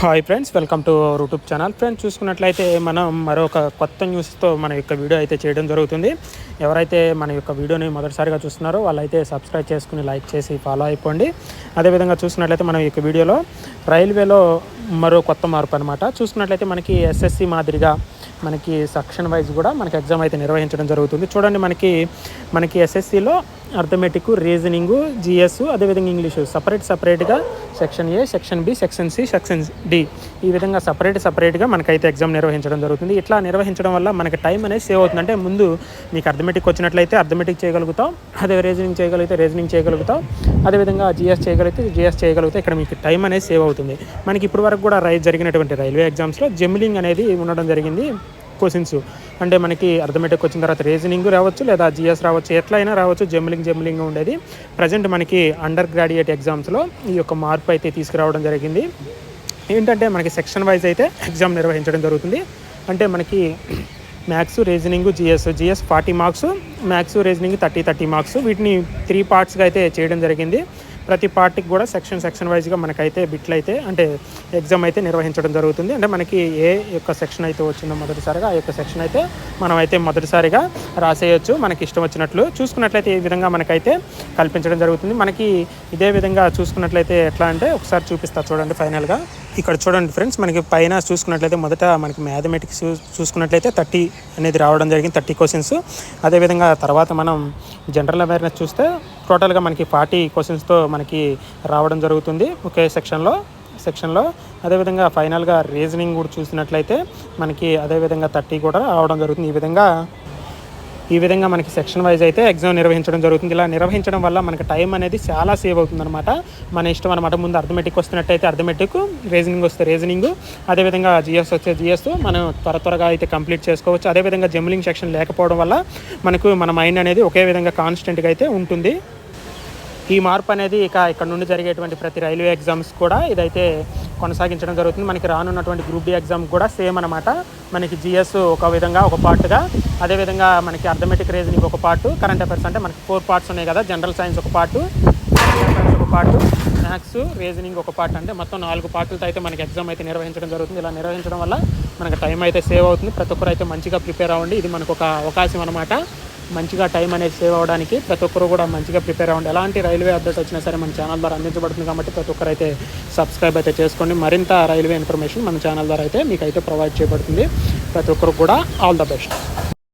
Hi friends welcome to our YouTube channel friends చూసుకున్నట్లయితే మనం మరొక కొత్త న్యూస్తో మన యొక్క వీడియో అయితే చేయడం జరుగుతుంది. ఎవరైతే మన యొక్క వీడియోని మొదటిసారిగా చూస్తున్నారో వాళ్ళైతే సబ్స్క్రైబ్ చేసుకుని లైక్ చేసి ఫాలో అయిపోండి. అదేవిధంగా చూసుకున్నట్లయితే మనం యొక్క వీడియోలో రైల్వేలో మరో కొత్త మార్పు అనమాట చూసుకున్నట్లయితే మనకి ఎస్ఎస్సి మాదిరిగా మనకి సెక్షన్ వైజ్ కూడా మనకి ఎగ్జామ్ అయితే నిర్వహించడం జరుగుతుంది. చూడండి మనకి మనకి ఎస్ఎస్సిలో అర్థమెటిక్ రీజనింగ్ జిఎస్ అదేవిధంగా ఇంగ్లీషు. సపరేట్ సపరేట్గా section A section B section C section D ఈ విధంగా సపరేట్ సపరేట్గా మనకైతే ఎగ్జామ్ నిర్వహించడం జరుగుతుంది. ఇట్లా నిర్వహించడం వల్ల మనకి టైం అనేది సేవ్ అవుతుంది అంటే ముందు మీకు అర్థమెటిక్ వచ్చినట్లయితే అర్థమెటిక్ చేయగలుగుతాం అదే రీజనింగ్ చేయగలిగితే రీజనింగ్ చేయగలుగుతాం అదేవిధంగా జిఎస్ చేయగలిగితే జిఎస్ చేయగలిగితే ఇక్కడ మీకు టైం అనేది సేవ్ అవుతుంది. మనకి ఇప్పటి వరకు కూడా రై జరిగినటువంటి రైల్వే ఎగ్జామ్స్లో జెమిలింగ్ అనేది ఉండడం జరిగింది. క్వశ్చన్స్ అంటే మనకి అర్థమెటిక్ వచ్చిన తర్వాత రీజనింగ్ రావచ్చు లేదా జిఎస్ రావచ్చు ఎట్లయినా రావచ్చు జెమ్లింగ్ జెమ్లింగ్ ఉండేది. ప్రజెంట్ మనకి అండర్ గ్రాడ్యుయేట్ ఎగ్జామ్స్లో ఈ యొక్క మార్పు అయితే తీసుకురావడం జరిగింది. ఏంటంటే మనకి సెక్షన్ వైజ్ అయితే ఎగ్జామ్ నిర్వహించడం జరుగుతుంది. అంటే మనకి maths reasoning GS GS forty marks maths reasoning thirty thirty marks వీటిని త్రీ పార్ట్స్గా అయితే చేయడం జరిగింది. ప్రతి పార్టీకి కూడా సెక్షన్ సెక్షన్ వైజ్గా మనకైతే బిట్లు అయితే అంటే ఎగ్జామ్ అయితే నిర్వహించడం జరుగుతుంది. అంటే మనకి ఏ యొక్క సెక్షన్ అయితే వచ్చిందో మొదటిసారిగా ఆ యొక్క సెక్షన్ అయితే మనం అయితే మొదటిసారిగా రాసేయచ్చు. మనకి ఇష్టం వచ్చినట్లు చూసుకున్నట్లయితే ఈ విధంగా మనకైతే కల్పించడం జరుగుతుంది. మనకి ఇదే విధంగా చూసుకున్నట్లయితే ఎట్లా అంటే ఒకసారి చూపిస్తా చూడండి ఫైనల్గా. ఇక్కడ చూడండి ఫ్రెండ్స్ మనకి పైన చూసుకున్నట్లయితే మొదట మనకి మ్యాథమెటిక్స్ చూసుకున్నట్లయితే థర్టీ అనేది రావడం జరిగింది థర్టీ క్వశ్చన్స్. అదేవిధంగా తర్వాత మనం జనరల్ అవేర్నెస్ చూస్తే టోటల్గా మనకి ఫార్టీ క్వశ్చన్స్తో మనకి రావడం జరుగుతుంది ఒకే సెక్షన్లో సెక్షన్లో. అదేవిధంగా ఫైనల్గా రీజనింగ్ కూడా చూసినట్లయితే మనకి అదేవిధంగా థర్టీ కూడా రావడం జరుగుతుంది. ఈ విధంగా ఈ విధంగా మనకి సెక్షన్ వైజ్ అయితే ఎగ్జామ్ నిర్వహించడం జరుగుతుంది. ఇలా నిర్వహించడం వల్ల మనకి టైం అనేది చాలా సేవ్ అవుతుంది అనమాట మన ఇష్టం అనమాట ముందు అర్థమెటిక్ వస్తున్నట్టయితే అర్థమెటిక్ రీజనింగ్ వస్తే రీజనింగ్. అదేవిధంగా జిఎస్ వచ్చే జిఎస్ మనం త్వర త్వరగా అయితే కంప్లీట్ చేసుకోవచ్చు. అదేవిధంగా జంబ్లింగ్ సెక్షన్ లేకపోవడం వల్ల మనకు మన మైండ్ అనేది ఒకే విధంగా కాన్స్టెంట్గా అయితే ఉంటుంది. ఈ మార్పు అనేది ఇక ఇక్కడ నుండి జరిగేటువంటి ప్రతి రైల్వే ఎగ్జామ్స్ కూడా ఇదైతే కొనసాగించడం జరుగుతుంది. మనకి రానున్నటువంటి గ్రూప్ డి ఎగ్జామ్ కూడా సేమ్ అనమాట మనకి జిఎస్ ఒక విధంగా ఒక పార్ట్గా అదేవిధంగా మనకి అర్థమెటిక్ రీజనింగ్ ఒక పార్ట్ కరెంట్ అఫైర్స్ అంటే మనకి ఫోర్ పార్ట్స్ ఉన్నాయి కదా జనరల్ సైన్స్ ఒక పార్ట్ ఒక పార్ట్ మ్యాథ్స్ రీజనింగ్ ఒక పార్ట్ అంటే మొత్తం నాలుగు పార్టులతో అయితే మనకి ఎగ్జామ్ అయితే నిర్వహించడం జరుగుతుంది. ఇలా నిర్వహించడం వల్ల మనకి టైం అయితే సేవ్ అవుతుంది. ప్రతి ఒక్కరు అయితే మంచిగా ప్రిపేర్ అవ్వండి. ఇది మనకు ఒక అవకాశం అనమాట మంచిగా టైం అనేది సేవ్ అవ్వడానికి ప్రతి ఒక్కరు కూడా మంచిగా ప్రిపేర్ అవ్వండి. ఎలాంటి రైల్వే అప్డేట్ వచ్చినా సరే మన ఛానల్ ద్వారా అందించబడుతుంది కాబట్టి ప్రతి ఒక్కరు అయితే సబ్స్క్రైబ్ అయితే చేసుకోండి. మరింత రైల్వే ఇన్ఫర్మేషన్ మన ఛానల్ ద్వారా అయితే మీకు అయితే ప్రొవైడ్ చేయబడుతుంది. ప్రతి ఒక్కరు కూడా ఆల్ ద బెస్ట్.